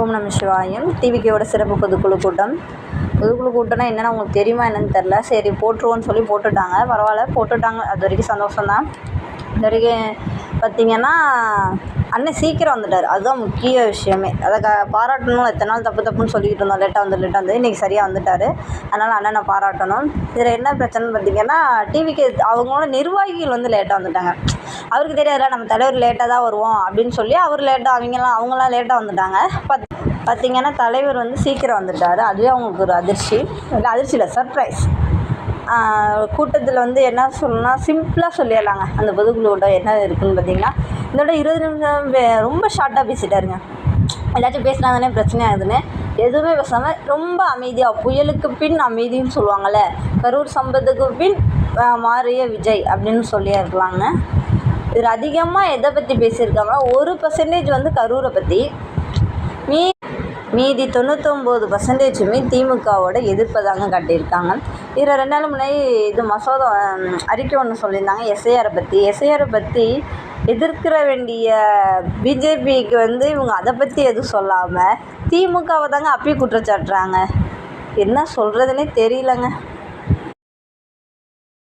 ஓம் நம சிவாயம். டிவிக்கோட சிறப்பு பொதுக்குழு கூட்டம். பொதுக்குழு கூட்டம்னா என்னென்னு உங்களுக்கு தெரியுமா என்னன்னு தெரில சரி போட்டுருவோன்னு சொல்லி போட்டுட்டாங்க. பரவாயில்ல போட்டுட்டாங்க. அது வரைக்கும் சந்தோஷம்தான். இது வரைக்கும் பார்த்திங்கன்னா அண்ணன் சீக்கிரம் வந்துட்டார். அதுதான் முக்கிய விஷயமே. அதை க பாராட்டணும். எத்தனை நாள் தப்பு தப்புன்னு சொல்லிக்கிட்டு இருந்தோம். லேட்டாக வந்து லேட்டாக வந்து. இன்றைக்கி சரியாக வந்துட்டார். அதனால் அண்ணனை பாராட்டணும். இதில் என்ன பிரச்சனைன்னு பார்த்திங்கன்னா டிவிக்கு அவங்களோட நிர்வாகிகள் வந்து லேட்டாக வந்துட்டாங்க. அவருக்கு தெரியாதுல நம்ம தலைவர் லேட்டாக தான் வருவோம் அப்படின்னு சொல்லி அவர் லேட்டாக அவங்கெல்லாம் அவங்களாம் லேட்டாக வந்துட்டாங்க. பத் பார்த்திங்கன்னா தலைவர் வந்து சீக்கிரம் வந்துட்டார். அதுவே அவங்களுக்கு ஒரு அதிர்ச்சி. இல்லை அதிர்ச்சி இல்லை சர்ப்ரைஸ் கூட்டத்தில் வந்து என்ன சொல்லணும்னா சிம்பிளாக சொல்லிடலாங்க. அந்த பொதுக்குழுவோட என்ன இருக்குதுன்னு பார்த்தீங்கன்னா இதோட இருபது நிமிஷம் ரொம்ப ஷார்ட்டாக பேசிட்டாருங்க. ஏதாச்சும் பேசினா தானே பிரச்சனை ஆகுதுன்னு. எதுவுமே பேசாமல் ரொம்ப அமைதியாக புயலுக்கு பின் அமைதின்னு சொல்லுவாங்கள்ல கரூர் சம்பத்துக்கு பின் மாறிய விஜய் அப்படின்னு சொல்லியிருக்கலாங்க இதில் அதிகமாக எதை பற்றி பேசியிருக்காங்க ஒரு பர்சன்டேஜ் வந்து கரூரை பற்றி மீ மீதி தொண்ணூத்தொம்பது பர்சன்டேஜுமே திமுகவோட எதிர்ப்பை தாங்க காட்டியிருக்காங்க. இதில் ரெண்டு நாள் முன்னாடி இது மசோதா அறிக்கை ஒன்று சொல்லியிருந்தாங்க எஸ்ஐஆரை பற்றி எஸ்ஐஆரை பற்றி எதிர்க்கிற வேண்டிய பிஜேபிக்கு வந்து இவங்க அதை பற்றி எதுவும் சொல்லாமல் திமுகவை தாங்க அப்பி குற்றச்சாட்டுறாங்க. என்ன சொல்கிறதுனே தெரியலங்க.